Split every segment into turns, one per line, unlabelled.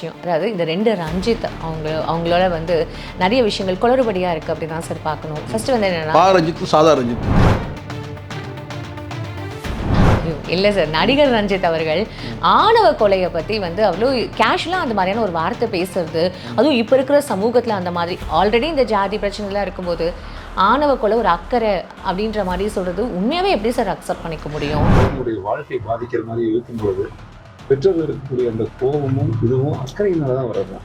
விஷயம். அதாவது இந்த ரெண்டு ரஞ்சித் அவங்க அவங்களோட வந்து நிறைய விஷயங்கள் குளறுபடியாக இருக்குது அப்படி தான் சார் பார்க்கணும். ஃபர்ஸ்ட் வந்து என்னன்னா
பா ரஞ்சித் சாதா ரஞ்சித்.
இல்லை சார் நடிகர் ரஞ்சித் அவர்கள் ஆணவ கொலையை பற்றி வந்து அவ்வளோ கேஷுவலாக அந்த மாதிரியான ஒரு வார்த்தை பேசுறது. அதுவும் இப்போ இருக்கிற சமூகத்தில் அந்த மாதிரி. ஆல்ரெடி இந்த ஜாதி பிரச்சனைலாம் இருக்கும்போது ஆணவ கொலை ஒரு அக்கறை அப்படின்ற மாதிரி சொல்கிறது உண்மையாகவே எப்படி சார் அக்செப்ட் பண்ணிக்க முடியும்?
வாழ்க்கை பாதிக்கிற மாதிரி இருக்கும்போது பெற்றோர்கள் இருக்கக்கூடிய அந்த கோபமும் இதுவும் அக்கறையினால தான் வர்றது.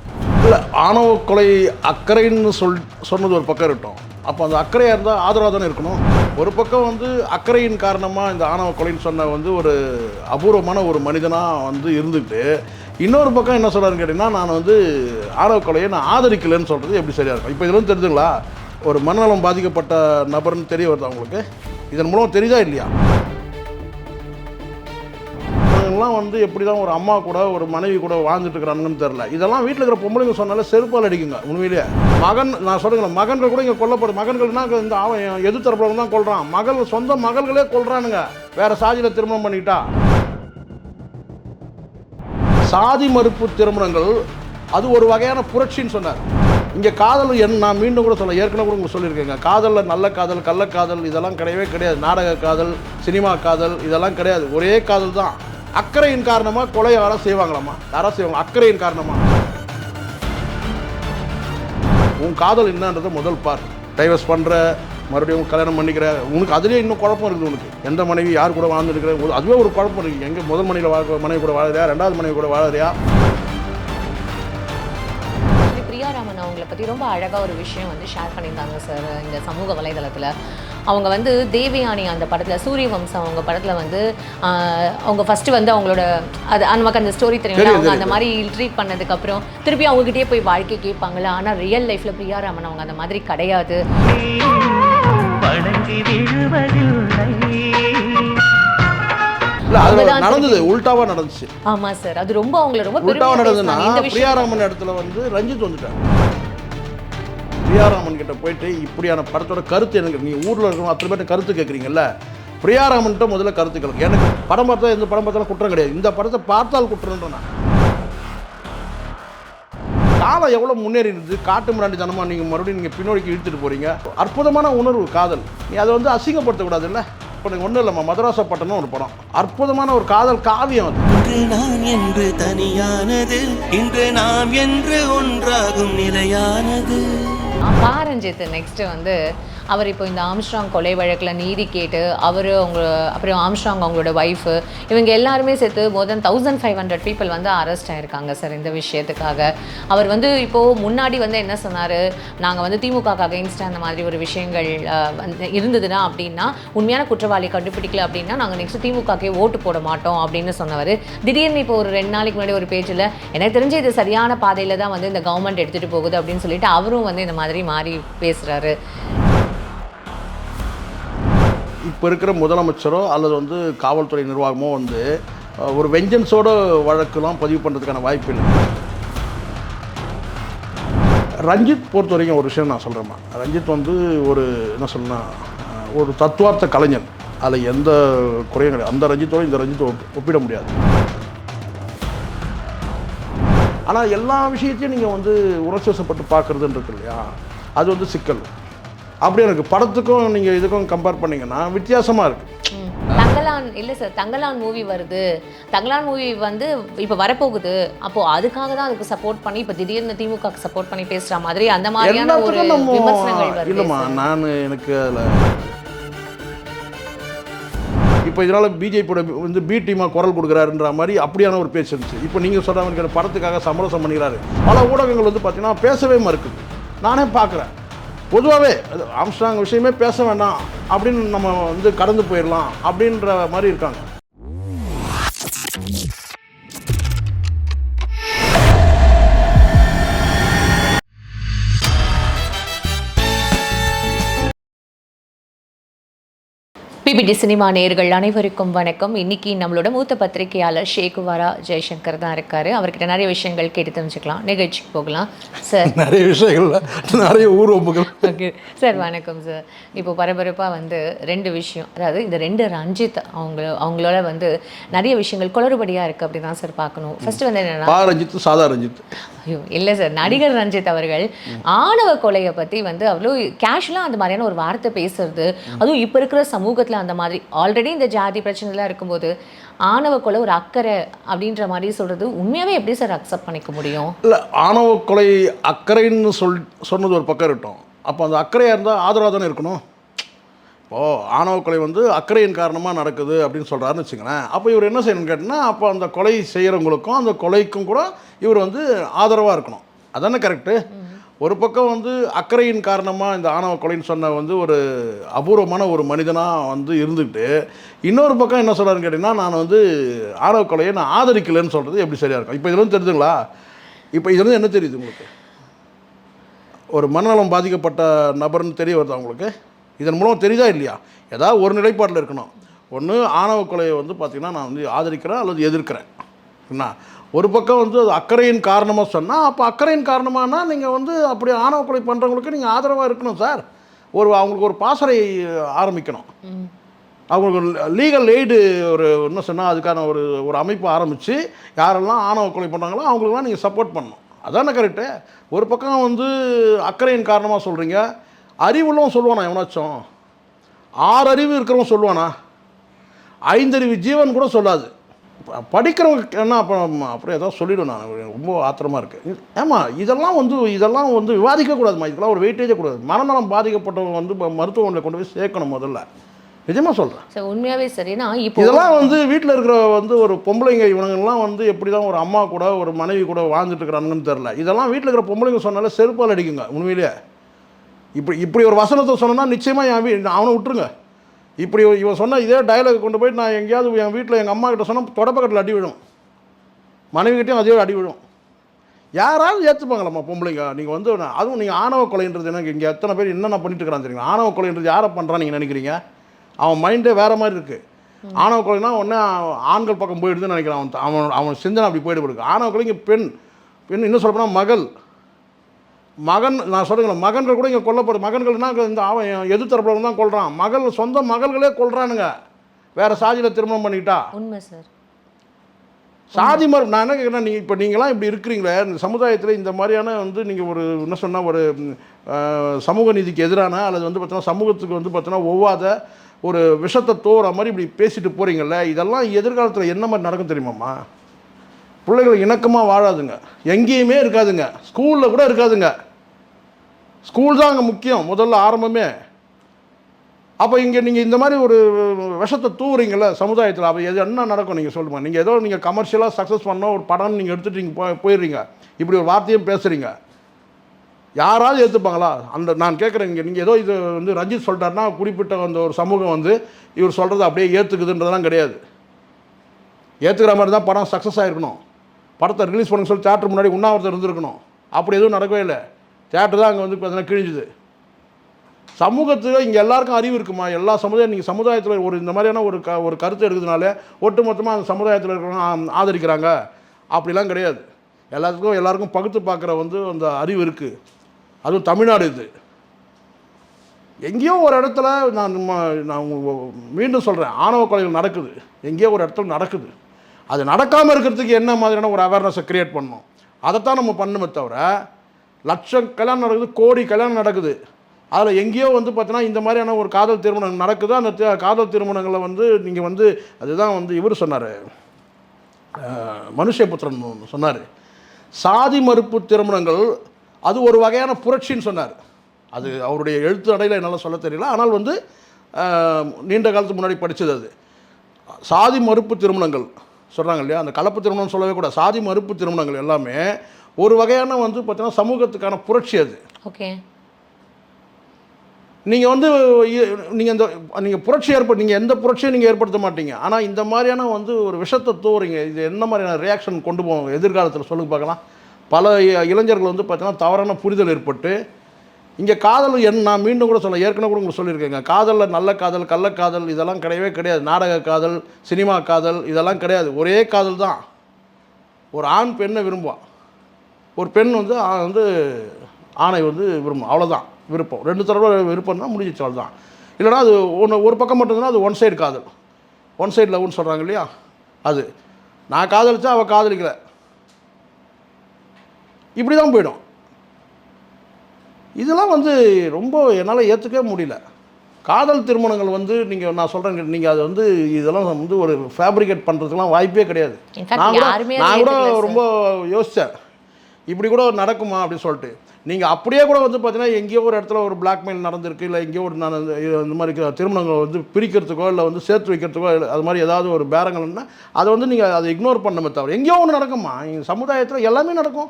இல்லை ஆணவ கொலை அக்கறைன்னு சொல் சொன்னது ஒரு பக்கம் இருக்கட்டும். அப்போ அந்த அக்கறையாக இருந்தால் ஆதரவாக தானே இருக்கணும்? ஒரு பக்கம் வந்து அக்கறையின் காரணமாக இந்த ஆணவ கொலைன்னு சொன்ன வந்து ஒரு அபூர்வமான ஒரு மனிதனாக வந்து இருந்துக்கிட்டு இன்னொரு பக்கம் என்ன சொல்கிறாருன்னு கேட்டிங்கன்னா நான் வந்து ஆணவ கொலையை நான் ஆதரிக்கலைன்னு சொல்கிறது எப்படி சரியாக இருக்கும்? இப்போ இதெல்லாம் தெரிஞ்சுங்களா? ஒரு மனநலம் பாதிக்கப்பட்ட நபர்னு தெரிய வருது அவங்களுக்கு இதன் மூலம் தெரியுதா இல்லையா? இவங்கெல்லாம் வந்து எப்படி தான் ஒரு அம்மா கூட ஒரு மனைவி கூட வாழ்ந்துட்டு இருக்கிறாங்கன்னு தெரில இதெல்லாம் வீட்டில் இருக்கிற பொம்பளைங்க சொன்னாலே செருப்பால் அடிக்குங்க உண்மையிலேயே. மகன் நான் சொல்லுங்களேன் மகன்கள் கூட இங்கே கொல்லப்படும். மகன்கள்னா இந்த அவன் எது தரப்புல தான் கொள்கிறான் மகள் சொந்த மகள்களே கொள்கிறானுங்க வேற சாதியில் திருமணம் பண்ணிக்கிட்டா சாதி மறுப்பு திருமணங்கள் அது ஒரு வகையான புரட்சின்னு சொன்னார். இங்கே காதல் என் நான் மீண்டும் கூட சொல்ல ஏற்கனவே கூட உங்களுக்கு சொல்லியிருக்கேங்க. காதலில் நல்ல காதல் கள்ளக்காதல் இதெல்லாம் கிடையவே கிடையாது. நாடக காதல் சினிமா காதல் இதெல்லாம் கிடையாது. ஒரே காதல் தான். அக்கறையின் காரணமாக கொலை யாரா செய்வாங்களாமா யாரா செய்வாங்க அக்கறையின் காரணமாக உன் காதல் என்னன்றது முதல் பார். டைவர்ஸ் பண்ணுற மறுபடியும் கல்யாணம் பண்ணிக்கிற உனக்கு அதுலேயே இன்னும் குழப்பம் இருக்குது உனக்கு. எந்த மனைவி யார் கூட வாழ்ந்துருக்கிற ஒரு- அதுவே ஒரு குழப்பம் இருக்குது. எங்கே முதல் மனைவியில் வாழ மனைவி கூட வாழறியா ரெண்டாவது மனைவி கூட வாழறியா
அவங்கள பற்றி ரொம்ப அழகாக ஒரு விஷயம் வந்து ஷேர் பண்ணியிருந்தாங்க சார் இந்த சமூக வலைதளத்தில். அவங்க வந்து தேவயானி அந்த படத்தில் சூரிய வம்சம் அவங்க படத்தில் வந்து ஆஹ், அவங்க ஃபஸ்ட்டு வந்து அவங்களோட அது அந்த நமக்கு அந்த ஸ்டோரி தெரியும் அவங்க அந்த. மாதிரி இல்ட்ரீட் பண்ணதுக்கப்புறம் திருப்பி அவங்ககிட்டயே போய் வாழ்க்கை கேட்பாங்கல்ல. ஆனால் ரியல் லைஃப்பில் பிரியாராமன் அவங்க அந்த மாதிரி கிடையாது.
நடந்தது நடந்துச்சு.
ஆமாம் சார் அது ரொம்ப அவங்கள ரொம்ப பெருமையா
நடந்ததுன்னா
பேசுனாங்க. இந்த விஷயம்
பிரியாராமன் இடத்துல வந்து ரஞ்சித் வந்துட்டார். பிரியாராமன் கிட்ட போயிட்டு இப்படியான படத்தோட கருத்து எனக்கு நீ ஊரில் இருக்கிறவங்க அத்தனை பேர்ட்ட கருத்து கேட்குறீங்கல்ல பிரியாராமன்ட்ட முதல்ல கருத்து கேளுங்க. எனக்கு படம் பார்த்தா எந்த படம் பார்த்தாலும் குற்றம் கிடையாது. இந்த படத்தை பார்த்தால் குற்றம்ன்ற நான். காலம் எவ்வளோ முன்னேறி இருந்தது காட்டு முராண்டி தனமாக நீங்கள் மறுபடியும் நீங்கள் பின்னோடிக்கு இழுத்துட்டு போகிறீங்க அற்புதமான உணர்வு காதல். நீ அதை வந்து அசிங்கப்படுத்தக்கூடாதுல்ல? இப்போ நீங்கள் ஒன்றும் இல்லைம்மா. மதராசப்பட்டனம் ஒரு படம். அற்புதமான ஒரு காதல் காவியம் அது.
இன்று நான் என்று தனியானது இன்று நாம் என்று ஒன்றாகும் நிலையானது.
பாரஞ்சித் நெக்ஸ்ட் வந்து அவர் இப்போ இந்த ஆம்ஸ்ட்ராங் கொலை வழக்கில் நீதி கேட்டு அவர் அவங்க அப்புறம் ஆம்ஸ்ட்ராங் அவங்களோட ஒய்ஃபு இவங்க எல்லாருமே சேர்த்து more than thousand five hundred people வந்து அரெஸ்ட் ஆகியிருக்காங்க சார் இந்த விஷயத்துக்காக. அவர் வந்து இப்போது முன்னாடி வந்து என்ன சொன்னார்? நாங்கள் வந்து திமுக அகைன்ஸ்டாக அந்த மாதிரி ஒரு விஷயங்கள் வந்து இருந்ததுன்னா அப்படின்னா உண்மையான குற்றவாளி கண்டுபிடிக்கல அப்படின்னா நாங்கள் நெக்ஸ்ட் திமுகக்கே ஓட்டு போட மாட்டோம் அப்படின்னு சொன்னவர். திடீர்னு இப்போ ஒரு ரெண்டு நாளைக்கு முன்னாடி ஒரு பேஜில் எனக்கு தெரிஞ்சு இது சரியான பாதையில் தான் வந்து இந்த கவர்மெண்ட் எடுத்துகிட்டு போகுது அப்படின்னு சொல்லிட்டு அவரும் வந்து இந்த மாதிரி மாறி பேசுகிறாரு
இப்போ இருக்கிற முதலமைச்சரோ அல்லது வந்து காவல்துறை நிர்வாகமோ வந்து ஒரு வெஞ்சன்ஸோட வழக்குலாம் பதிவு பண்ணுறதுக்கான வாய்ப்பு இல்லை. ரஞ்சித் பொறுத்த வரைக்கும் ஒரு விஷயம் நான் சொல்கிறேம்மா ரஞ்சித் வந்து ஒரு என்ன சொல்லணும் ஒரு தத்துவார்த்த கலைஞன். அதில் எந்த குறையும் கிடையாது. அந்த ரஞ்சித்தோடு இந்த ரஞ்சித்தை ஒப்பிட முடியாது. ஆனால் எல்லா விஷயத்தையும் நீங்கள் வந்து உணர்ச்சிவசப்பட்டு பார்க்குறதுன்னு இருக்கு இல்லையா? அது வந்து சிக்கல். அப்படி எனக்கு படத்துக்கும் நீங்கள் இதுக்கும் கம்பேர் பண்ணீங்கன்னா வித்தியாசமாக இருக்குது.
தங்கலான் இல்லை சார் தங்கலான் மூவி வருது. தங்கலான் மூவி வந்து இப்போ வரப்போகுது. அப்போ அதுக்காக தான் அதுக்கு சப்போர்ட் பண்ணி இப்போ திடீர்னு திமுக சப்போர்ட் பண்ணி பேசுற மாதிரி அந்த மாதிரியான ஒரு விமர்சனங்கள்
இல்லைம்மா. நான் எனக்கு அதில் இப்போ இதனால் பிஜேபியோட வந்து பி டீமாக குரல் கொடுக்குறாருன்ற மாதிரி அப்படியான ஒரு பேச்சு இருந்துச்சு. இப்போ நீங்கள் சொல்கிற மாதிரி படத்துக்காக சமரசம் பண்ணிக்கிறாரு. பல ஊடகங்கள் வந்து பார்த்தீங்கன்னா பேசவே மறுக்குது. நானே பார்க்குறேன் பொதுவாகவே அது ஆம்ஸ்டாங் விஷயமே பேச வேண்டாம் அப்படின்னு நம்ம வந்து கடந்து போயிடலாம் அப்படின்ற மாதிரி இருக்காங்க.
டிபிடி சினிமா நேயர்கள் அனைவருக்கும் வணக்கம். இன்னைக்கு நம்மளோட மூத்த பத்திரிகையாளர் ஷேகுவாரா ஜெய்சங்கர் தான் இருக்காரு. அவர்கிட்ட நிறைய விஷயங்கள் கேட்டு தெரிஞ்சுக்கலாம். நிகழ்ச்சிக்கு போகலாம். சார்
நிறைய விஷயங்கள்ல நிறைய ஊர்வம்புகள்.
ஓகே சார் வணக்கம் சார் இப்போ பரபரப்பாக வந்து ரெண்டு விஷயம். அதாவது இந்த ரெண்டு ரஞ்சித் அவங்க அவங்களோட வந்து நிறைய விஷயங்கள் குளறுபடியாக இருக்குது அப்படி தான் சார் பார்க்கணும். ஃபர்ஸ்ட் வந்து என்னன்னா
ரஞ்சித் சாதா ரஞ்சித்.
ஐயோ இல்லை சார் நடிகர் ரஞ்சித் அவர்கள் ஆணவ கொலையை பற்றி வந்து அவ்வளோ கேஷுவலாக அந்த மாதிரியான ஒரு வார்த்தை பேசுறது. அதுவும் இப்போ இருக்கிற சமூகத்தில் அந்த மாதிரி. ஆல்ரெடி இந்த ஜாதி பிரச்சனைலாம் இருக்கும்போது ஆணவ கொலை ஒரு அக்கறை அப்படின்ற மாதிரி சொல்கிறது உண்மையாகவே எப்படி சார் அக்செப்ட் பண்ணிக்க முடியும்?
இல்லை ஆணவ கொலை அக்கறைன்னு சொல் சொன்னது ஒரு பக்கம் இருக்கட்டும். அப்போ அந்த அக்கறையாக இருந்தால் ஆதரவாக தானே இருக்கணும்? இப்போது ஆணவ கொலை வந்து அக்கறையின் காரணமாக நடக்குது அப்படின்னு சொல்கிறாருன்னு வச்சுங்களேன் அப்போ இவர் என்ன செய்யணும்னு கேட்டிங்கன்னா அப்போ அந்த கொலை செய்கிறவங்களுக்கும் அந்த கொலைக்கும் கூட இவர் வந்து ஆதரவாக இருக்கணும். அதானே கரெக்டு ஒரு பக்கம் வந்து அக்கறையின் காரணமாக இந்த ஆணவ கொலைன்னு சொன்ன வந்து ஒரு அபூர்வமான ஒரு மனிதனாக வந்து இருந்துக்கிட்டு இன்னொரு பக்கம் என்ன சொல்கிறாருன்னு கேட்டிங்கன்னா நான் வந்து ஆணவ கொலையை நான் ஆதரிக்கலைன்னு சொல்கிறது எப்படி சரியாக இருக்கும்? இப்போ இதுலேருந்து தெரியுதுங்களா இப்போ இதுலேருந்து என்ன தெரியுது உங்களுக்கு? ஒரு மனநலம் பாதிக்கப்பட்ட நபர்னு தெரிய வருதா உங்களுக்கு? இதன் மூலம் தெரியுதா இல்லையா? ஏதாவது ஒரு நிலைப்பாட்டில் இருக்கணும். ஒன்று ஆணவ கொலையை வந்து பார்த்திங்கன்னா நான் வந்து ஆதரிக்கிறேன் அல்லது எதிர்க்கிறேன். என்ன ஒரு பக்கம் வந்து அது அக்கறையின் காரணமாக சொன்னால் அப்போ அக்கறையின் காரணமானா நீங்கள் வந்து அப்படி ஆணவ கொலை பண்ணுறவங்களுக்கு நீங்கள் ஆதரவாக இருக்கணும் சார். ஒரு அவங்களுக்கு ஒரு பாசறை ஆரம்பிக்கணும். அவங்களுக்கு லீகல் எய்டு ஒரு என்ன சொன்னால் அதுக்கான ஒரு ஒரு அமைப்பு ஆரம்பித்து யாரெல்லாம் ஆணவ கொலை பண்ணுறாங்களோ அவங்களுக்குலாம் நீங்கள் சப்போர்ட் பண்ணணும். அதானே கரெக்டு ஒரு பக்கம் வந்து அக்கறையின் காரணமாக சொல்கிறீங்க அறிவுள்ளவன் சொல்லுவானா எவனாச்சும்? ஆறு அறிவு இருக்கிறவன் சொல்லுவானா? ஐந்தறிவு ஜீவன் கூட சொல்லாது. படிக்கிறவங்க என்ன அப்புறம் ஏதோ சொல்லிவிடும் நான். ரொம்ப ஆத்திரமாக இருக்குது ஏமா இதெல்லாம் வந்து இதெல்லாம் வந்து விவாதிக்கக்கூடாதுமா? இதுக்கெல்லாம் ஒரு வெயிட்டேஜே கூடாது. மனநலம் பாதிக்கப்பட்டவங்க வந்து மருத்துவமனையில் கொண்டு போய் சேர்க்கணும் முதல்ல. நிஜமாக சொல்கிறேன்
சார் உண்மையாகவே சரி. இப்போ
இதெல்லாம் வந்து வீட்டில் இருக்கிற வந்து ஒரு பொம்பளைங்க இவனுங்கெல்லாம் வந்து எப்படி தான் ஒரு அம்மா கூட ஒரு மனைவி கூட வாழ்ந்துட்டு இருக்கிறாங்கன்னு தெரில இதெல்லாம் வீட்டில் இருக்கிற பொம்பளைங்க சொன்னாலே செருப்பால் அடிக்குங்க உண்மையிலேயே. இப்படி இப்படி ஒரு வசனத்தை சொன்னோன்னா நிச்சயமாக என் வீ அவனை விட்டுருங்க. இப்படி இவன் சொன்ன இதே டயலாக் கொண்டு போய் நான் எங்கேயாவது என் வீட்டில் எங்கள் அம்மா கிட்ட சொன்னால் தொடப்பக்கட்டில் அடி விழும். மனைவிக்கிட்டையும் அதே அடி விழும். யாராவது ஏற்றுப்பாங்களம்மா பொம்பளைங்க? நீங்கள் வந்து அதுவும் நீங்கள் ஆணவ கொலைன்றது எனக்கு இங்கே எத்தனை பேர் என்னென்ன பண்ணிட்டு இருக்கிறான் தெரியுங்க ஆணவ கொலைன்றது யாரை பண்ணுறான்னு நீங்கள் நினைக்கிறீங்க? அவன் மைண்டே வேறு மாதிரி இருக்குது ஆணவ கொலைனா உடனே ஆண்கள் பக்கம் போயிடுதுன்னு நினைக்கிறான் அவன். அவன் அவன் சிந்தனை அப்படி போயிட்டு போயிருக்கு ஆணவ கொலைங்க பெண். பெண் இன்னும் சொல்லப்போனால் மகள். மகன் நான் சொல்லுங்களேன் மகன்கள் கூட இங்கே கொல்லப்படுது மகன்கள்னா இந்த அவன் எது தரப்புல தான் கொல்றான். மகள் சொந்த மகள்களே கொல்றானுங்க. வேற சாதியில் திருமணம் பண்ணிக்கிட்டா
உண்மை சார்.
சாதி மறு நான் என்ன கேட்குறேன் நீங்கள் இப்போ நீங்களாம் இப்படி இருக்கிறீங்களே இந்த சமுதாயத்தில் இந்த மாதிரியான வந்து நீங்கள் ஒரு என்ன சொன்னால் ஒரு சமூக நீதிக்கு எதிரான அல்லது வந்து பார்த்தீங்கன்னா சமூகத்துக்கு வந்து பார்த்தீங்கன்னா ஒவ்வாத ஒரு விஷத்தை தோற மாதிரி இப்படி பேசிட்டு போகிறீங்கல்ல இதெல்லாம் எதிர்காலத்தில் என்ன மாதிரி நடக்கும் தெரியுமாம்மா? பிள்ளைகள் இணக்கமாக வாழாதுங்க. எங்கேயுமே இருக்காதுங்க. ஸ்கூலில் கூட இருக்காதுங்க. ஸ்கூல் தான் அங்கே முக்கியம் முதல்ல ஆரம்பமே. அப்போ இங்கே நீங்கள் இந்த மாதிரி ஒரு விஷத்தை தூவுறீங்கள சமுதாயத்தில் அப்போ எது என்ன நடக்கும் நீங்கள் சொல்லுங்கள் நீங்கள் ஏதோ நீங்கள் கமர்ஷியலாக சக்ஸஸ் பண்ணோம் ஒரு படம் நீங்கள் எடுத்துகிட்டு நீங்கள் போய் போயிடுறீங்க. இப்படி ஒரு வார்த்தையும் பேசுகிறீங்க யாராவது ஏற்றுப்பாங்களா அந்த நான் கேட்குறேன் இங்கே நீங்கள் ஏதோ இது வந்து ரஞ்சித் சொல்லிட்டாருன்னா குறிப்பிட்ட அந்த ஒரு சமூகம் வந்து இவர் சொல்கிறத அப்படியே ஏற்றுக்குதுன்றதெல்லாம் கிடையாது. ஏற்றுக்கிற மாதிரி தான் படம் சக்ஸஸ் ஆகிருக்கணும் படத்தை ரிலீஸ் பண்ண சொல்லி தேட்டர் முன்னாடி உண்ணாவிரதம் இருந்திருக்கணும். அப்படி எதுவும் நடக்கவே இல்லை. தேட்டர் தான் அங்கே வந்து பார்த்தீங்கன்னா கிழிஞ்சுது. சமூகத்தில் இங்கே எல்லாருக்கும் அறிவு இருக்குமா? எல்லா சமுதாயம் நீங்கள் சமுதாயத்தில் ஒரு இந்த மாதிரியான ஒரு க ஒரு கருத்து எடுக்கிறதுனால ஒட்டுமொத்தமாக அந்த சமுதாயத்தில் இருக்கிறவங்க ஆதரிக்கிறாங்க. அப்படிலாம் கிடையாது. எல்லாத்துக்கும் எல்லாருக்கும் பகுத்து பார்க்குற வந்து அந்த அறிவு இருக்குது அதுவும் தமிழ்நாடு இது. எங்கேயோ ஒரு இடத்துல நான் நான் மீண்டும் சொல்கிறேன் ஆணவ கொலைகள் நடக்குது. எங்கேயோ ஒரு இடத்துல நடக்குது. அது நடக்காமல் இருக்கிறதுக்கு என்ன மாதிரியான ஒரு அவேர்னஸை க்ரியேட் பண்ணணும்? அதைத்தான் நம்ம பண்ணுமே தவிர லட்சம் கல்யாணம் நடக்குது கோடி கல்யாணம் நடக்குது. அதில் எங்கேயோ வந்து பார்த்தீங்கன்னா இந்த மாதிரியான ஒரு காதல் திருமணம் நடக்குது? அந்த காதல் திருமணங்களை வந்து நீங்கள் வந்து அதுதான் வந்து இவர் சொன்னார். மனுஷபுத்திரன் சொன்னார். சாதி மறுப்பு திருமணங்கள் அது ஒரு வகையான புரட்சின்னு சொன்னார். அது அவருடைய எழுத்து அடையில் என்னால் சொல்ல தெரியல. ஆனால் வந்து நீண்ட காலத்துக்கு முன்னாடி படித்தது அது. சாதி மறுப்பு திருமணங்கள் சொல்கிறாங்க இல்லையா? அந்த கலப்பு திருமணம் சொல்லவே கூட சாதி மறுப்பு திருமணங்கள் எல்லாமே ஒரு வகையான வந்து பார்த்தீங்கன்னா சமூகத்துக்கான புரட்சி அது.
ஓகே.
நீங்கள் வந்து நீங்கள் இந்த நீங்கள் புரட்சி ஏற்படு நீங்கள் எந்த புரட்சியும் நீங்கள் ஏற்படுத்த மாட்டீங்க. ஆனால் இந்த மாதிரியான வந்து ஒரு விஷத்தை தூவுறீங்க. இது என்ன மாதிரியான ரியாக்ஷன் கொண்டு போவோம்? எதிர்காலத்தில் சொல்லுங்க பார்க்கலாம். பல இளைஞர்கள் வந்து பார்த்தீங்கன்னா தவறான புரிதல் ஏற்பட்டு இங்கே காதல் என் நான் மீண்டும் கூட சொல்ல ஏற்கனவே கூட உங்களுக்கு சொல்லியிருக்கேங்க. காதலில் நல்ல காதல் கள்ளக்காதல் இதெல்லாம் கிடையவே கிடையாது. நாடக காதல் சினிமா காதல் இதெல்லாம் கிடையாது. ஒரே காதல் தான். ஒரு ஆண் பெண்ணை விரும்புவான். ஒரு பெண் வந்து வந்து ஆணை வந்து விரும்பும். அவ்வளோதான் விருப்பம். ரெண்டு தடவை விருப்பம்னா முடிஞ்சிச்சு அவ்வளோதான் இல்லைனா அது ஒன்று ஒரு பக்கம் மட்டும் இருந்தால் அது ஒன் சைடு காதல். ஒன் சைடு லவ்னு சொல்கிறாங்க இல்லையா? அது. நான் காதலிச்சா அவள் காதலிக்கல. இப்படி தான் போயிடும். இதெல்லாம் வந்து ரொம்ப என்னால் ஏற்றுக்கவே முடியல. காதல் திருமணங்கள் வந்து நீங்கள் நான் சொல்கிறேன் நீங்கள் அது வந்து இதெல்லாம் வந்து ஒரு ஃபேப்ரிகேட் பண்ணுறதுக்குலாம் வாய்ப்பே கிடையாது. நான் கூட. ரொம்ப யோசித்தேன் இப்படி கூட நடக்குமா அப்படின்னு சொல்லிட்டு. நீங்கள் அப்படியே கூட வந்து பார்த்தீங்கன்னா எங்கேயோ ஒரு இடத்துல ஒரு பிளாக்மெயில் நடந்திருக்கு இல்லை எங்கேயோ ஒரு நான் இந்த மாதிரி திருமணங்கள் வந்து பிரிக்கிறதுக்கோ இல்லை வந்து சேர்த்து வைக்கிறதுக்கோ இல்லை அது மாதிரி ஏதாவது ஒரு பேரங்கள்னா அதை வந்து நீங்கள் அதை இக்னோர் பண்ணமே தவிர எங்கேயோ ஒன்று நடக்குமா? எங்கள் சமுதாயத்தில் எல்லாமே நடக்கும்.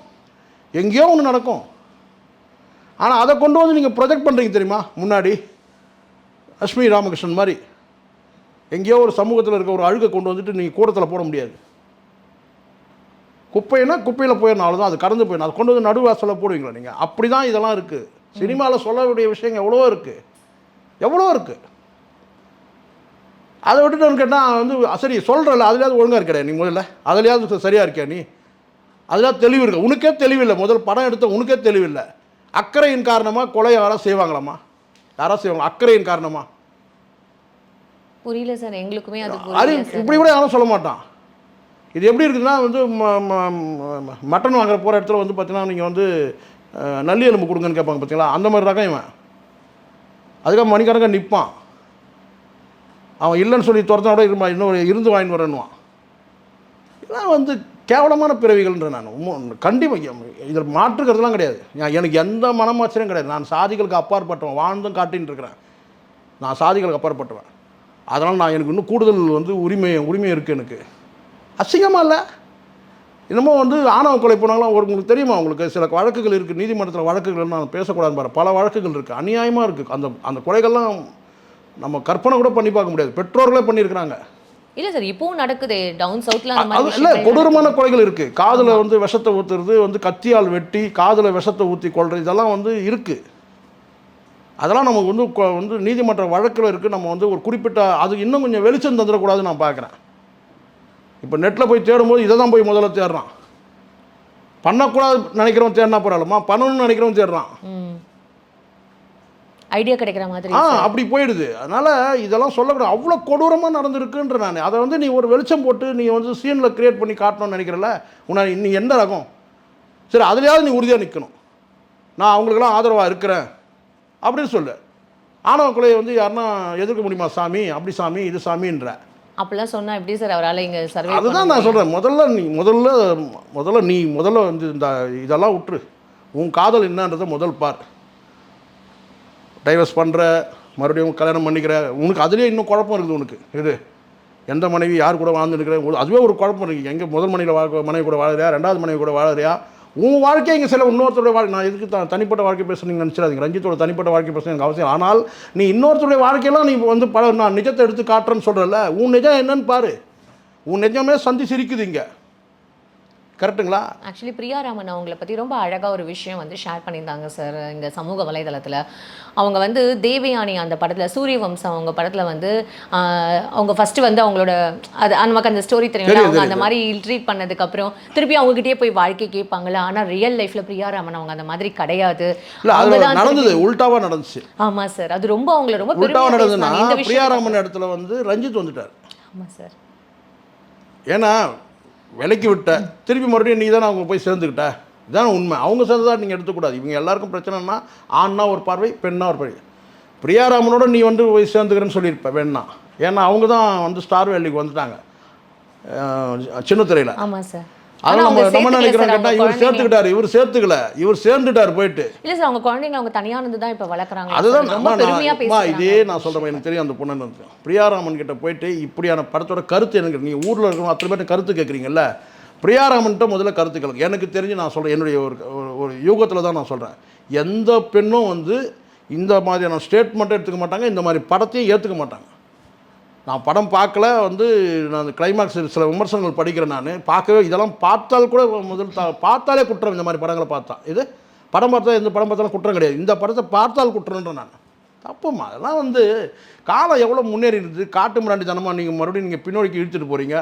எங்கேயோ ஒன்று நடக்கும். ஆனால் அதை கொண்டு வந்து நீங்கள் ப்ரொஜெக்ட் பண்ணுறீங்க தெரியுமா? முன்னாடி அஸ்மி ராமகிருஷ்ணன் மாதிரி. எங்கேயோ ஒரு சமூகத்தில் இருக்க ஒரு அழுகை கொண்டு வந்துட்டு நீங்கள் கூடத்தில் போட முடியாது. குப்பைன்னா குப்பையில் போயிடணும் அவ்வளோதான் அது கடந்து போயிடணும். அது கொண்டு வந்து நடுவாசலில் போடுவீங்களா நீங்கள் அப்படி தான் இதெல்லாம் இருக்குது சினிமாவில் சொல்ல வேண்டிய விஷயங்கள் எவ்வளோ இருக்குது எவ்வளோ இருக்குது அதை விட்டுட்டு கேட்டால் வந்து சரி சொல்கிறல அதுலேயாவது ஒழுங்காக இருக்கடா நீ முதல்ல. அதுலேயாவது சரியாக இருக்கியா நீ? அதெல்லாம் தெளிவு இருக்கு. உனக்கே தெளிவில்லை முதல் படம் எடுத்த உனக்கே தெளிவில்லை அக்கறையின் காரணமாக கொலை யாராவது செய்வாங்களாமா யாராவது செய்வாங்க. அக்கறையின் காரணமாக
புரியல சார். எங்களுக்குமே அது
இப்படி கூட யாரும் சொல்ல மாட்டான். இது எப்படி இருக்குதுன்னா வந்து ம- ம- மட்டன் வாங்குற போகிற இடத்துல வந்து பார்த்தீங்கன்னா நீங்கள் வந்து நல்லி எலும்பு கொடுங்கன்னு கேட்பாங்க பார்த்தீங்களா அந்த மாதிரி ரகம் இவன். அதுக்காக மணிக்கணக்காக நிற்பான் அவன் இல்லைன்னு சொல்லி துரத்தா கூட இருமா இன்னொரு இருந்து வாங்கிட்டு வரணுவான் இதெல்லாம் வந்து கேவலமான பிறவிகள்ன்ற நான். கண்டிப்பாக இதில் மாற்றுக்கிறதுலாம் கிடையாது. எனக்கு எந்த மனமாச்சரியம் கிடையாது. நான் சாதிகளுக்கு அப்பாற்பட்டவன் வாழ்ந்தும் காட்டின்னு இருக்கிறேன். நான் சாதிகளுக்கு அப்பாற்பட்டவன். அதனால் நான் எனக்கு இன்னும் கூடுதல் வந்து உரிமை உரிமை இருக்குது எனக்கு. அசிங்கமாக இல்லை? என்னமோ வந்து ஆணவ கொலை ஒரு உங்களுக்கு தெரியுமா உங்களுக்கு? சில வழக்குகள் இருக்குது நீதிமன்றத்தில் வழக்குகள் நான் பேசக்கூடாது பாரு. பல வழக்குகள் இருக்குது அநியாயமாக இருக்குது அந்த அந்த கொலைகள்லாம் நம்ம கற்பனை கூட பண்ணி பார்க்க முடியாது. பெற்றோர்களே பண்ணியிருக்கிறாங்க.
இல்ல சார் இப்பவும் நடக்குது. டவுன் அந்த
அது இல்லை கொடூரமான கொலைகள் இருக்குது காதில் வந்து விஷத்தை ஊற்றுறது வந்து கத்தியால் வெட்டி காதில் விஷத்தை ஊற்றி கொள்றது இதெல்லாம் வந்து இருக்குது அதெல்லாம் நமக்கு வந்து வந்து நீதிமன்ற வழக்கில் இருக்குது நம்ம வந்து ஒரு குறிப்பிட்ட அது இன்னும் கொஞ்சம் வெளிச்சம் தந்துடக்கூடாதுன்னு நான் பார்க்குறேன். இப்போ நெட்டில் போய் தேடும்போது இதை தான் போய் முதல்ல தேடுறான். பண்ணக்கூடாது நினைக்கிறவன் தேடினா பரவாயில்லம்மா பண்ணணும்னு நினைக்கிறவன் தேடுறான்.
ஐடியா கிடைக்கிற மாதிரி
ஆ அப்படி போயிடுது. அதனால் இதெல்லாம் சொல்லக்கூடாது. அவ்வளோ கொடூரமாக நடந்திருக்குன்ற நான். அதை வந்து நீ ஒரு வெளிச்சம் போட்டு நீ வந்து சீனில் கிரியேட் பண்ணி காட்டணும்னு நினைக்கிறல உன்னை நீ எந்த ரகம்? சரி அதுலேயாவது நீ உறுதியாக நிற்கணும் நான் அவங்களுக்கெல்லாம் ஆதரவாக இருக்கிறேன். அப்படின்னு சொல்லு. ஆணவ கொலையை வந்து யாருன்னா எதிர்க்க முடியுமா சாமி? அப்படி சாமி இது சாமின்ற.
அப்பெல்லாம் சொன்னா எப்படி சார் அவரால இங்க சர்வே
அதுதான் நான் சொல்கிறேன் முதல்ல நீ முதல்ல முதல்ல நீ முதல்ல வந்து இந்த இதெல்லாம் விட்டுரு உன் காதல் என்னன்றதை முதல் பார். டைவர்ஸ் பண்ணுற மறுபடியும் கல்யாணம் பண்ணிக்கிற உனக்கு அதுலேயே இன்னும் குழப்பம் இருக்குது உனக்கு. இது எந்த மனைவி யார் கூட வாழ்ந்துருக்கிற அதுவே ஒரு குழப்பம் இருக்குது எங்கே முதல் மனைவியில் வாழ்க்கை மனைவி கூட வாழறியா ரெண்டாவது மனைவி கூட வாழறியா உன் வாழ்க்கை இங்கே சில இன்னொருத்தருடைய வாழ்க்கை நான் எதுக்கு த தனிப்பட்ட வாழ்க்கை பேசுறீங்க நினச்சிடாதீங்க. ரஞ்சித்தோட தனிப்பட்ட வாழ்க்கை பேசுறது எனக்கு அவசியம். ஆனால் நீ இன்னொருத்தருடைய வாழ்க்கையெல்லாம் நீ வந்து பல நான் நிஜத்தை எடுத்து காட்டுறேன்னு சொல்கிறல உன் நிஜம் என்னன்னு பாரு. உன் நிஜமே சந்தி சிரிக்குது இங்கே. கரெக்டுங்களா?
ஆக்சுவலி பிரியாராமன் அவங்கள பற்றி ரொம்ப அழகாக ஒரு விஷயம் வந்து ஷேர் பண்ணியிருந்தாங்க சார் இந்த சமூக வலைதளத்தில். அவங்க வந்து தேவயானி அந்த படத்தில் சூரிய வம்சம் அவங்க படத்தில் வந்து அவங்க ஃபஸ்ட்டு வந்து அவங்களோட அது அந்த நமக்கு அந்த ஸ்டோரி தெரியும் அவங்க அந்த. மாதிரி இல்ட்ரீட் பண்ணதுக்கப்புறம் திருப்பி அவங்ககிட்டயே போய் வாழ்க்கை கேட்பாங்கல்ல ஆனால் ரியல் லைஃப்பில் பிரியாராமன் அவங்க அந்த மாதிரி கிடையாது.
நடந்தது உல்டாவாக நடந்துச்சு.
ஆமா சார் அது ரொம்ப அவங்கள ரொம்ப பெருமையா
நடந்ததுன்னா
விஷயம்
பிரியாராமன் இடத்துல வந்து ரஞ்சித் வந்துட்டார்.
ஆமா சார்
ஏன்னா விலக்கி விட்ட. திருப்பி மறுபடியும் நீ தானே அவங்க போய் சேர்ந்துக்கிட்ட இதான உண்மை. அவங்க சேர்ந்ததாக நீங்கள் எடுத்துக்கூடாது. இவங்க எல்லாருக்கும் பிரச்சனைனா ஆண்னா ஒரு பார்வை பெண்ணா ஒரு பார்வை. பிரியாராமனோட நீ வந்து போய் சேர்ந்துக்கிறேன்னு சொல்லியிருப்ப வேணா ஏன்னா அவங்க தான் வந்து ஸ்டார் வேலிக்கு வந்துட்டாங்க. சின்னத்திரையில்.
ஆமாம் சார்
அதனால் நம்ம நம்ம நினைக்கிறோம்
அவங்க
இவர் சேர்த்துக்கிட்டாரு இவர் சேர்த்துக்கல இவர் சேர்ந்துட்டார் போயிட்டு.
இல்ல சார் அவங்க குழந்தைங்க அவங்க தனியானது தான் இப்ப வளர்க்குறாங்க.
அதுதான்
ரொம்ப
அம்மா,
பெருமையா
அம்மா, இதே
பேசுறாங்க
நான் சொல்கிறேன் எனக்கு தெரியும் அந்த பொண்ணு பிரியாராமன் கிட்ட போயிட்டு இப்படியான படத்தோட கருத்து எனக்கு நீ ஊரில் இருக்கிறவங்க அத்தனை பேர்ட்ட கருத்து கேட்குறீங்கல்ல பிரியாராமன்ட்ட முதல்ல கருத்து கேளுங்க. எனக்கு தெரிஞ்சு நான் சொல்கிறேன் என்னுடைய ஒரு ஒரு- யூகத்தில் தான் நான் சொல்கிறேன் எந்த பெண்ணும் வந்து இந்த மாதிரியான ஸ்டேட்மெண்ட்டும் எடுத்துக்க மாட்டாங்க இந்த மாதிரி படத்தையும் ஏற்றுக்க மாட்டாங்க. நான் படம் பார்க்கல வந்து நான் அந்த கிளைமாக்ஸ் சில விமர்சனங்கள் படிக்கிறேன் நான். பார்க்கவே இதெல்லாம் பார்த்தால் கூட முதல் தா பார்த்தாலே குற்றம் இந்த மாதிரி படங்களை பார்த்தா. இது படம் பார்த்தா எந்த படம் பார்த்தாலும் குற்றம் கிடையாது. இந்த படத்தை பார்த்தால் குற்றம்ன்ற நான். தப்புமா அதெல்லாம் வந்து காலம் எவ்வளோ முன்னேறி இருக்குது காட்டு மிராண்டி தனமாக நீங்கள் மறுபடியும் நீங்கள் பின்னோக்கி இழுத்துட்டு போகிறீங்க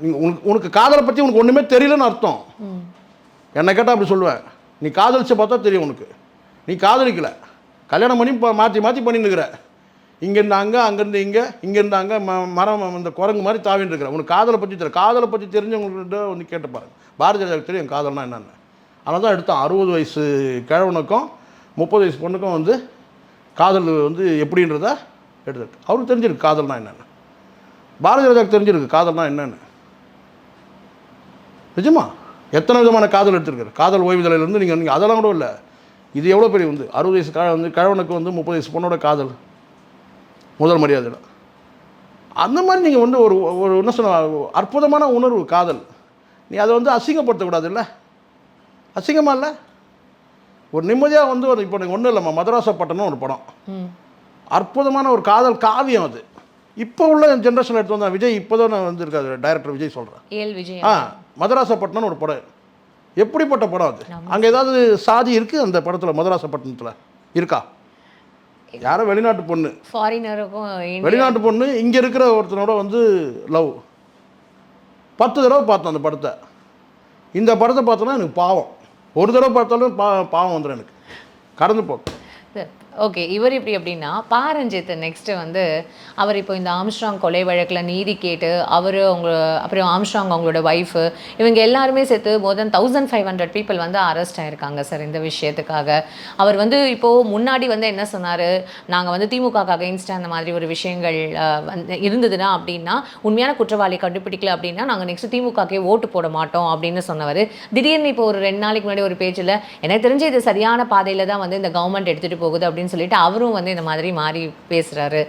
நீங்கள் உனக்கு உனக்கு காதலை பற்றி உனக்கு ஒன்றுமே தெரியலன்னு அர்த்தம். என்னை கேட்டால் அப்படி சொல்லுவேன். நீ காதலிச்ச பார்த்தா தெரியும் உனக்கு. நீ காதலிக்கல. கல்யாணம் பண்ணி மாற்றி மாற்றி பண்ணிட்டுருக்கிற இங்கேருந்து அங்கே அங்கேருந்து இங்கே இங்கேருந்து அங்கே ம மரம் இந்த குரங்கு மாதிரி தாவின்னு இருக்கிற உனக்கு காதலை பற்றி தெரியும். காதலை பற்றி தெரிஞ்சவங்கள்ட்ட வந்து கேட்டு பாருங்க பாரதிய ராஜாவுக்கு தெரியும் காதல்னா என்னென்னு. அதனால தான் எடுத்தான். அறுபது வயசு கிழவனுக்கும் முப்பது வயசு பொண்ணுக்கும் வந்து காதல் வந்து எப்படின்றத எடுத்துருக்கு அவருக்கு தெரிஞ்சிருக்கு காதல்னா என்னென்னு. பாரதிய ராஜாவுக்கு தெரிஞ்சிருக்கு காதல்னா என்னென்னு. நிஜமா? எத்தனை விதமான காதல் எடுத்திருக்காரு? காதல் ஓய்வுதலையிலேருந்து நீங்கள் நீங்கள் அதெல்லாம் கூட இல்லை. இது எவ்வளோ பெரிய வந்து அறுபது வயசு கழ வந்து கிழவனுக்கு வந்து முப்பது வயசு பொண்ணோட காதல். முதல் மரியாதையில் அந்த மாதிரி நீங்கள் வந்து ஒரு ஒரு என்ன சொல்ல அற்புதமான உணர்வு காதல். நீ அதை வந்து அசிங்கப்படுத்தக்கூடாது இல்லை அசிங்கமா இல்லை? ஒரு நிம்மதியாக வந்து ஒரு இப்போ நீங்கள் ஒன்றும் இல்லைம்மா மதராசப்பட்டினம் ஒரு படம். அற்புதமான ஒரு காதல் காவியம் அது. இப்போ உள்ள ஜென்ரேஷன் எடுத்து வந்தா விஜய் இப்போ தான் வந்திருக்காரு டைரக்டர் விஜய் சொல்கிறேன்
ஏல் விஜய்.
ஆ மதராசப்பட்டினம்னு ஒரு படம். எப்படிப்பட்ட படம் அது? அங்கே ஏதாவது சாதி இருக்குது அந்த படத்தில் மதராசப்பட்டினத்தில் இருக்கா? யாரோ வெளிநாட்டு பொண்ணு.
ஃபாரினருக்கும்
வெளிநாட்டு பொண்ணு இங்கே இருக்கிற ஒருத்தனோட வந்து லவ் பத்து தடவை பார்த்தேன் அந்த படத்தை. இந்த படத்தை பார்த்தோன்னா எனக்கு பாவம். ஒரு தடவை பார்த்தாலும் பா பாவம் வந்துடும் எனக்கு. கடந்து போ
ஓகே இவர் இப்படி அப்படின்னா பாரஞ்சித் நெக்ஸ்ட் வந்து அவர் இப்போ இந்த ஆம்ஸ்ட்ராங் கொலை வழக்கில் நீதி கேட்டு அவர் அவங்க அப்புறம் ஆம்ஸ்ட்ராங் அவங்களோட ஒய்ஃபு இவங்க எல்லாருமே சேர்த்து more than thousand five hundred people வந்து அரெஸ்ட் ஆயிருக்காங்க சார் இந்த விஷயத்துக்காக. அவர் வந்து இப்போது முன்னாடி வந்து என்ன சொன்னார்? நாங்கள் வந்து திமுகக்காக அகைன்ஸ்ட் அந்த மாதிரி ஒரு விஷயங்கள் வந்து இருந்ததுன்னா அப்படின்னா உண்மையான குற்றவாளி கண்டுபிடிக்கல அப்படின்னா நாங்கள் நெக்ஸ்ட் திமுகக்கே ஓட்டு போட மாட்டோம் அப்படின்னு சொன்னவர். திடீர்னு இப்போ ஒரு ரெண்டு நாளைக்கு முன்னாடி ஒரு பேஜில் எனக்கு தெரிஞ்சு இது சரியான பாதையில் தான் வந்து இந்த கவர்மெண்ட் எடுத்துகிட்டு போகுது அப்படின்னு சொல்லிட்டு அவரும் வந்து இந்த மாதிரி மாறி பேசுகிறாரு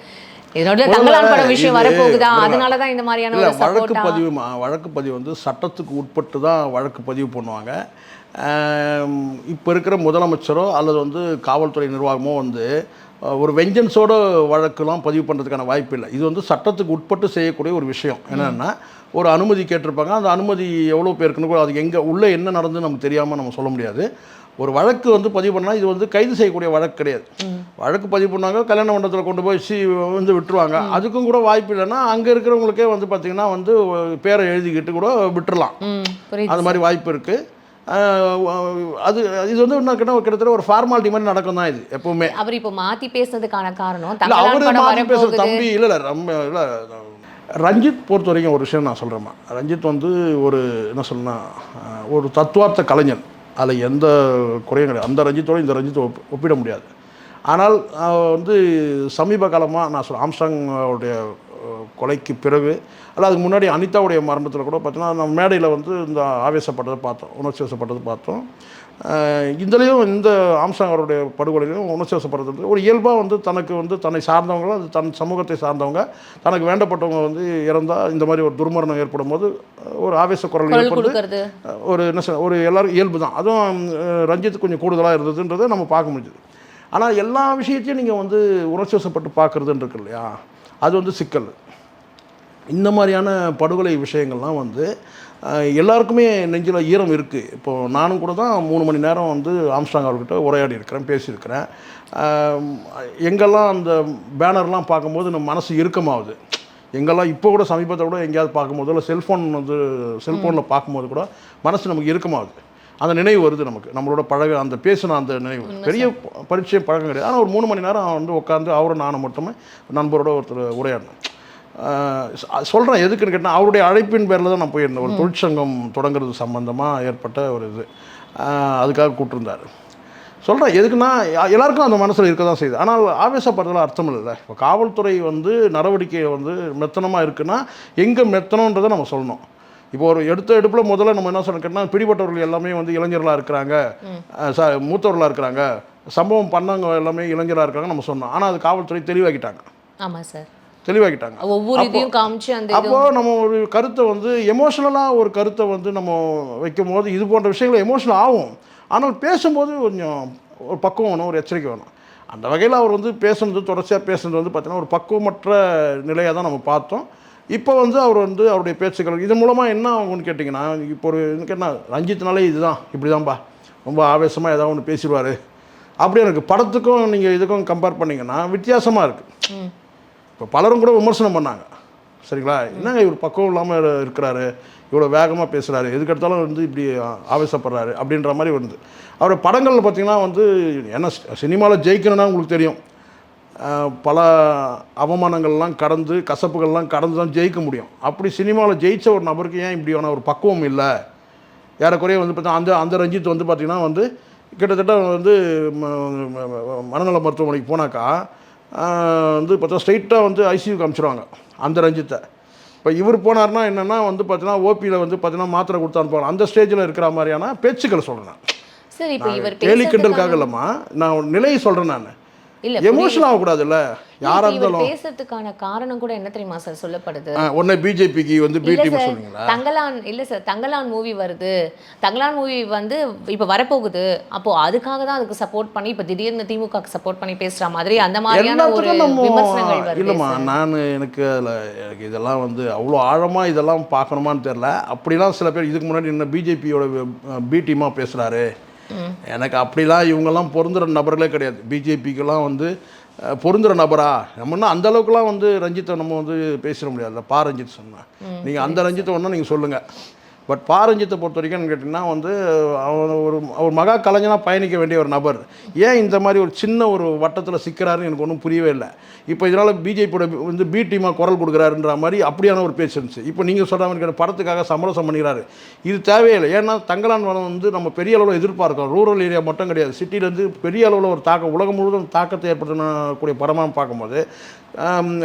இதனோட தங்கலான் படம் விஷயம் வரப்போகுதா? அதனால தான் இந்த மாதிரியான ஒரு
வழக்கு பதிவு வழக்கு பதிவு வந்து சட்டத்துக்கு உட்பட்டு தான் வழக்கு பதிவு பண்ணுவாங்க. இப்போ இருக்கிற முதலமைச்சரோ அல்லது வந்து காவல்துறை நிர்வாகமோ வந்து ஒரு வெஞ்சன்ஸோட வழக்குலாம் பதிவு பண்ணுறதுக்கான வாய்ப்பு இல்லை. இது வந்து சட்டத்துக்கு உட்பட்டு செய்யக்கூடிய ஒரு விஷயம். என்னென்னா ஒரு அனுமதி கேட்டிருப்பாங்க. அந்த அனுமதி எவ்வளோ பேருக்குன்னு கூட அது எங்கே உள்ளே என்ன நடந்து நமக்கு தெரியாமல் நம்ம சொல்ல முடியாது. ஒரு வழக்கு வந்து பதிவு பண்ணால் இது வந்து கைது செய்யக்கூடிய வழக்கு கிடையாது. வழக்கு பதிவு பண்ணாங்க கல்யாண மண்டபத்தில் கொண்டு போய் சி வந்து விட்டுருவாங்க. அதுக்கும் கூட வாய்ப்பு இல்லைன்னா அங்கே இருக்கிறவங்களுக்கே வந்து பார்த்திங்கன்னா வந்து பேரை எழுதிக்கிட்டு கூட விட்டுறலாம். அது மாதிரி வாய்ப்பு இருக்குது அது இது வந்து கிட்ட கிட்டத்தட்ட ஒரு ஃபார்மாலிட்டி மாதிரி நடக்கும் தான் இது எப்பவுமே.
அவர் இப்போ மாத்தி பேசுனதுக்கான காரணம்
இல்லை அவரு
படம்
மாற்றி
வரப்போகுது.
தம்பி இல்லை இல்லை ரொம்ப இல்லை ரஞ்சித் பொறுத்த வரைக்கும் ஒரு விஷயம் நான் சொல்கிறேம்மா ரஞ்சித் வந்து ஒரு என்ன சொல்லணும்னா அஹ், ஒரு தத்துவார்த்த கலைஞன். அதில் எந்த குறையும் கிடையாது. அந்த ரஞ்சித்தோடு இந்த ரஞ்சித்தை ஒப் ஒப்பிட முடியாது. ஆனால் வந்து சமீப காலமாக நான் சொல்கிறேன் ஆம்சாங்கோடைய கொலைக்கு பிறகு அல்ல அதுக்கு முன்னாடி அனிதாவுடைய மரணத்தில் கூட பார்த்தீங்கன்னா நம்ம மேடையில் வந்து இந்த ஆவேசப்பட்டதை பார்த்தோம் உணர்ச்சி வசப்பட்டதை பார்த்தோம். இதுலேயும் இந்த ஆம்சாங் அவருடைய படுகொலையிலும் உணர்ச்சி வசப்படுறது ஒரு இயல்பாக வந்து தனக்கு வந்து தன்னை சார்ந்தவங்களும் அது தன் சமூகத்தை சார்ந்தவங்க தனக்கு வேண்டப்பட்டவங்க வந்து இறந்தால் இந்த மாதிரி ஒரு துர்மரணம் ஏற்படும் போது ஒரு ஆவேச குரல் ஏற்படுது. ஒரு என்ன சொல்ல ஒரு எல்லாரும் இயல்பு தான். அதுவும் ரஞ்சித் கொஞ்சம் கூடுதலாக இருந்ததுன்றதை நம்ம பார்க்க முடியுது ஆனால் எல்லா விஷயத்தையும் நீங்கள் வந்து உணர்ச்சி வசப்பட்டு பார்க்குறதுன்னு இருக்கு இல்லையா? அது வந்து சிக்கல். இந்த மாதிரியான படுகொலை விஷயங்கள்லாம் வந்து எல்லாருக்குமே நெஞ்சில் ஈரம் இருக்குது இப்போது நானும் கூட தான் மூணு மணி நேரம் வந்து ஆம்ஸ்டாங் அவர்கிட்ட உரையாடி இருக்கிறேன் பேசியிருக்கிறேன். எங்கெல்லாம் அந்த பேனர்லாம் பார்க்கும்போது நம்ம மனசு இறுக்கமாகுது. எங்கெல்லாம் இப்போ கூட சமீபத்தில் கூட எங்கேயாவது பார்க்கும்போது இல்லை செல்ஃபோன் வந்து செல்ஃபோனில் பார்க்கும்போது கூட மனசு நமக்கு இறுக்கமாகுது. அந்த நினைவு வருது நமக்கு. நம்மளோட பழக அந்த பேசின அந்த நினைவு. பெரிய பரிச்சயம் பழக்கம் கிடையாது. ஆனால் ஒரு மூணு மணி நேரம் வந்து உட்காந்து அவரும் நானும் மட்டுமே நண்பரோட ஒருத்தர் உரையாடினேன் சொல்கிறேன் எதுக்குன்னு கேட்டால் அவருடைய அழைப்பின் பேரில் தான் நான் போயிருந்தேன். ஒரு தொழிற்சங்கம் தொடங்குறது சம்மந்தமாக ஏற்பட்ட ஒரு இது. அதுக்காக கூப்பிட்டுருந்தார். சொல்கிறேன் எதுக்குன்னா எல்லாருக்கும் அந்த மனசில் இருக்க தான் செய்யுது. ஆனால் ஆவேசப்படுறதுல அர்த்தம் இல்லை இப்போ காவல்துறை வந்து நடவடிக்கை வந்து மெத்தனமாக இருக்குன்னா எங்கே மெத்தனன்றதை நம்ம சொல்லணும். இப்போ ஒரு எடுத்த எடுப்பில் முதல்ல நம்ம என்ன சொல்லணும் கேட்டால் பிடிபட்டவர்கள் எல்லாமே வந்து இளைஞர்களாக இருக்கிறாங்க. சார் ச மூத்தவர்களாக இருக்கிறாங்க. சம்பவம் பண்ணவங்க எல்லாமே இளைஞராக இருக்காங்க நம்ம சொன்னோம் ஆனால் அது காவல்துறை தெளிவாக்கிட்டாங்க.
ஆமாம் சார்.
தெளிவாக்கிட்டாங்க.
ஒவ்வொரு இதையும் காமிச்சு அந்த இது
அப்போ நம்ம ஒரு கருத்தை வந்து எமோஷ்னலாக ஒரு கருத்தை வந்து நம்ம வைக்கும் போது இது போன்ற விஷயங்கள் எமோஷனல் ஆகும். ஆனால் பேசும்போது கொஞ்சம் ஒரு பக்குவம் வேணும் ஒரு எச்சரிக்கை வேணும். அந்த வகையில் அவர் வந்து பேசுனது தொடர்ச்சியாக பேசுனது வந்து பார்த்தீங்கன்னா ஒரு பக்குவமற்ற நிலையை தான் நம்ம பார்த்தோம். இப்போ வந்து அவர் வந்து அவருடைய பேச்சுக்கள் இதன் மூலமாக என்ன ஆகும்னு கேட்டிங்கன்னா இப்போ ஒரு எனக்கு என்ன ரஞ்சித்னாலே இதுதான் இப்படி தான்ப்பா ரொம்ப ஆவேசமாக ஏதாவது ஒன்று பேசிடுவார். அப்படி எனக்கு படத்துக்கும் நீங்கள் இதுக்கும் கம்பேர் பண்ணீங்கன்னா வித்தியாசமாக இருக்குது இப்போ பலரும் கூட விமர்சனம் பண்ணாங்க. சரிங்களா? என்னங்க இவர் பக்குவம் இல்லாமல் இருக்கிறாரு? இவ்வளோ வேகமாக பேசுகிறாரு எதுக்கெடுத்தாலும் வந்து இப்படி ஆவேசப்படுறாரு அப்படின்ற மாதிரி வந்து அவர் படங்களில் பார்த்தீங்கன்னா வந்து என்ன சினிமாவில் ஜெயிக்கணும்னா உங்களுக்கு தெரியும். பல அவமானங்கள்லாம் கடந்து கசப்புகள்லாம் கடந்து தான் ஜெயிக்க முடியும். அப்படி சினிமாவில் ஜெயித்த ஒரு நபருக்கு ஏன் இப்படியான ஒரு பக்குவம் இல்லை? ஏறக்குறைய வந்து பார்த்தா அந்த அந்த ரஞ்சித் வந்து பார்த்திங்கன்னா வந்து கிட்டத்தட்ட வந்து மனநல மருத்துவமனைக்கு போனாக்கா வந்து பார்த்தா ஸ்ட்ரைட்டாக வந்து ஐசியூக்கு அனுப்பிச்சிடுவாங்க அந்த ரஞ்சித்தை. இப்போ இவர் போனார்னா என்னென்னா வந்து பார்த்தீங்கன்னா ஓபியில் வந்து பார்த்தீங்கன்னா மாத்திரை கொடுத்து அனுப்புவாங்க. அந்த ஸ்டேஜில் இருக்கிற மாதிரியான பேச்சுக்கள் சொல்கிறேன்
சரி இப்போ இவர்
கேலி கிண்டலுக்காக இல்லைம்மா நான் நிலையை சொல்கிறேன் நான்.
இல்ல
எமோஷனல் ஆகக்கூடாதுல்ல?
இவர்
இருந்தாலும்.
பேசுறதுக்கான காரணம் கூட என்ன தெரியுமா சார் சொல்லப்படுது?
உடனே பிஜேபிக்கு வந்து பி
இல்ல
டீம்
சார்
சொல்லுவீங்களா
தங்கலான் இல்ல சார் தங்கலான் மூவி வருது. தங்கலான் மூவி வந்து இப்ப வரப்போகுது. அப்போ அதுக்காக தான் அதுக்கு சப்போர்ட் பண்ணி இப்ப திடீர்னு திமுகக்கு சப்போர்ட் பண்ணி பேசுற மாதிரி அந்த மாதிரியான ஒரு விமர்சனங்கள்
இல்லைம்மா நான் எனக்கு எனக்கு இதெல்லாம் வந்து அவ்வளோ ஆழமாக இதெல்லாம் பார்க்கணுமான்னு தெரில அப்படிலாம் சில பேர் இதுக்கு முன்னாடி என்ன பிஜேபியோட பி டீமாக பேசுகிறாரு எனக்கு அப்படிலாம் இவங்கெல்லாம் பொருந்துற நபர்களே கிடையாது. பிஜேபிக்கெல்லாம் வந்து அஹ், பொருந்துற நபரா? நம்ம இன்னும் அந்த அளவுக்குலாம் வந்து ரஞ்சித்தை நம்ம வந்து பேசிட முடியாது பா ரஞ்சித் சொன்னா. நீங்கள் அந்த ரஞ்சித்தை ஒன்றா நீங்கள் சொல்லுங்கள் பட் பாரஞ்சித்தை பொறுத்த வரைக்கும் கேட்டிங்கன்னா வந்து அவர் ஒரு அவர் மகா கலைஞனாக பயணிக்க வேண்டிய ஒரு நபர். ஏன் இந்த மாதிரி ஒரு சின்ன ஒரு வட்டத்தில் சிக்கிறாருன்னு எனக்கு ஒன்றும் புரியவே இல்லை. இப்போ இதனால் பிஜேபியோட வந்து பி டீமாக குரல் கொடுக்குறாருன்ற மாதிரி அப்படியான ஒரு பேச்சு இருந்துச்சு. இப்போ நீங்கள் சொல்கிற மாதிரி படத்துக்காக சமரசம் பண்ணிக்கிறாரு. இது தேவையில்லை. ஏன்னா தங்கலான் வளம் வந்து நம்ம பெரிய அளவில் எதிர்பார்க்கிறோம். ரூரல் ஏரியா மட்டும் கிடையாது. சிட்டிலேருந்து பெரிய அளவில் ஒரு தாக்கம் உலகம் முழுவதும் தாக்கத்தை ஏற்படுத்தக்கூடிய படமாக பார்க்கும்போது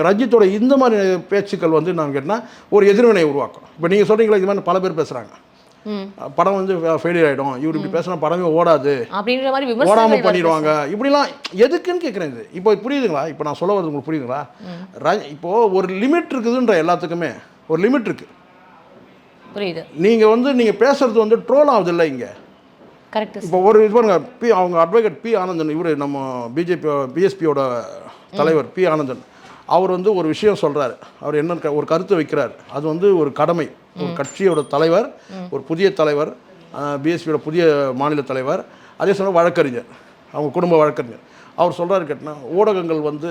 ரஞ்சித்தோட இந்த மாதிரி பேச்சுக்கள் வந்து நான் கேட்டால் ஒரு எதிர்வினை உருவாக்கும். இப்போ நீங்கள் சொல்கிறீங்களா இது மாதிரி பல பேர் பேசுகிறாங்க. படம் வந்து ஃபெயிலியர் ஆகிடும் இவர் இப்படி பேசினா படமே ஓடாது.
அப்படின்ற மாதிரி
ஓடாமல் பண்ணிடுவாங்க. இப்படிலாம் எதுக்குன்னு கேட்குறேன் இது. இப்போ புரியுதுங்களா? இப்போ நான் சொல்ல வரது உங்களுக்கு புரியுதுங்களா? ர- இப்போது ஒரு லிமிட் இருக்குதுன்ற எல்லாத்துக்குமே ஒரு லிமிட் இருக்குது
புரியுது.
நீங்கள் வந்து நீங்கள் பேசுறது வந்து ட்ரோல் ஆகுது இல்லை இங்கே.
கரெக்ட்
இப்போ ஒரு இது பாருங்க பி அவங்க அட்வொகேட் பி ஆனந்தன் இவர் நம்ம பிஜேபி பிஎஸ்பியோட தலைவர் பி ஆனந்தன். அவர் வந்து ஒரு விஷயம் சொல்றாரு. அவர் என்ன ஒரு கருத்து வைக்கிறார். அது வந்து ஒரு கடமை. ஒரு கட்சியோட தலைவர் ஒரு புதிய தலைவர் பிஎஸ்பியோட புதிய மாநில தலைவர் அதே சமயம் வழக்கறிஞர் அவங்க குடும்ப வழக்கறிஞர். அவர் சொல்றாரு கேட்டினா ஊடகங்கள் வந்து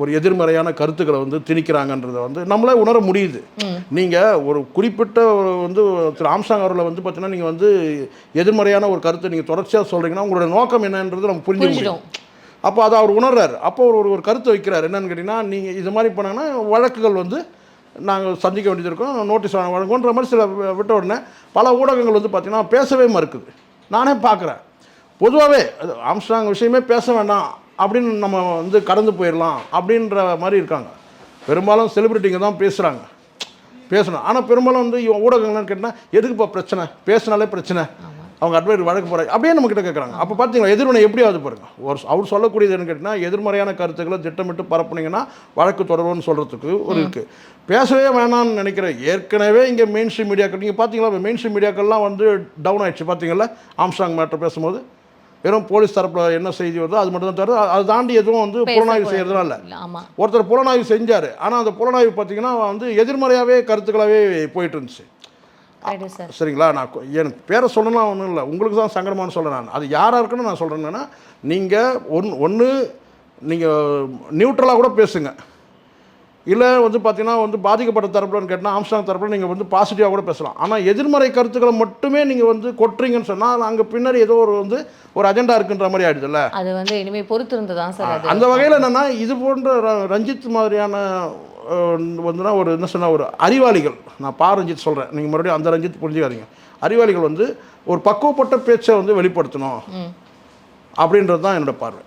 ஒரு எதிர்மறையான கருத்துக்களை வந்து திணிக்கிறாங்கன்றதை வந்து நம்மளே உணர முடியுது. நீங்கள் ஒரு குறிப்பிட்ட வந்து திரு ஆம்சாங் அவர்களை வந்து பார்த்தீங்கன்னா நீங்கள் வந்து எதிர்மறையான ஒரு கருத்தை நீங்கள் தொடர்ச்சியாக சொல்கிறீங்கன்னா உங்களோட நோக்கம் என்னன்றது நம்ம புரிஞ்சு
புரிஞ்சிடும்
அப்போ அதை அவர் உணர்றாரு. அப்போ ஒரு ஒரு கருத்தை வைக்கிறார். என்னன்னு கேட்டிங்கன்னா நீங்கள் இது மாதிரி பண்ணாங்கன்னா வழக்குகள் வந்து நாங்கள் சந்திக்க வேண்டியது இருக்கும். நோட்டீஸ் வழங்குன்ற மாதிரி சில விட்ட உடனே பல ஊடகங்கள் வந்து பார்த்திங்கன்னா பேசவே மறுக்குது. நானே பார்க்குறேன். பொதுவாகவே அது ஆம்ஸ்டாங் விஷயமே பேச வேண்டாம். அப்படின்னு நம்ம வந்து கடந்து போயிடலாம் அப்படின்ற மாதிரி இருக்காங்க. பெரும்பாலும் செலிப்ரிட்டிங்க தான் பேசுகிறாங்க பேசணும். ஆனால் பெரும்பாலும் வந்து இவன் ஊடகங்கள்னு கேட்டால் எதுக்குப்பா பிரச்சனை? பேசினாலே பிரச்சனை. அவங்க அட்வைட் வழக்கு போகிறாங்க அப்படியே நம்ம கிட்ட கேட்குறாங்க அப்போ பார்த்தீங்களா எதிர்வினை எப்படி ஆகுது பாருங்க. ஒரு அவர் சொல்லக்கூடியது என்னன்னு கேட்டிங்கன்னா எதிர்மறையான கருத்துக்களை திட்டமிட்டு பரப்புனீங்கன்னா வழக்கு தொடரும்னு சொல்கிறதுக்கு ஒரு இருக்குது பேசவே வேணாம்னு நினைக்கிறேன். ஏற்கனவே இங்கே மெயின் ஸ்ட்ரீம் மீடியாக்கள் நீங்கள் பார்த்தீங்களா மெயின் ஸ்ட்ரீம் மீடியாக்கள்லாம் வந்து டவுன் ஆயிடுச்சு. பார்த்தீங்களா ஆம்ஸ்டாங் மேட்டர் பேசும்போது. வெறும் போலீஸ் தரப்பில் என்ன செய்தி வருதோ அது மட்டும் தான் தவிர அதை தாண்டி எதுவும் வந்து புலனாய்வு
ஆமா.
ஒருத்தர் புலனாய்வு செஞ்சார். ஆனால் அந்த புலனாய்வு பார்த்தீங்கன்னா வந்து எதிர்மறையாகவே கருத்துக்களாகவே போயிட்டு இருந்துச்சு. சரிங்களா? நான் எனக்கு பேரை சொல்லலாம் ஒன்றும் இல்லை. உங்களுக்கு தான் சங்கடமானு சொல்கிறேன் நான். அது யாராக இருக்குன்னு நான் சொல்கிறேன்னா நீங்கள் ஒன் ஒன்று நீங்கள் நியூட்ரலாக கூட பேசுங்க. இல்லை வந்து பார்த்தீங்கன்னா வந்து பாதிக்கப்பட்ட தரப்புலன்னு கேட்டால் ஆம்ஸ்டாங் தரப்புல நீங்கள் வந்து பாசிட்டிவாக கூட பேசலாம். ஆனால் எதிர்மறை கருத்துக்களை மட்டுமே நீங்கள் வந்து கொட்டுறீங்கன்னு சொன்னால் அங்கே பின்னாடி ஏதோ ஒரு வந்து ஒரு அஜெண்டா இருக்குன்ற மாதிரி ஆயிடுதுல்ல?
அது வந்து இனிமே பொறுத்து இருந்து தான் சார்
அந்த வகையில் என்னென்னா இது போன்ற ரஞ்சித் மாதிரியான வந்துன்னா ஒரு என்ன சொன்னால் ஒரு அறிவாளிகள். நான் பா ரஞ்சித் சொல்கிறேன் நீங்கள் மறுபடியும் அந்த ரஞ்சித் புரிஞ்சுக்காதீங்க. அறிவாளிகள் வந்து ஒரு பக்குவப்பட்ட பேச்சை வந்து வெளிப்படுத்தணும். அப்படின்றது தான் என்னோட பார்வை.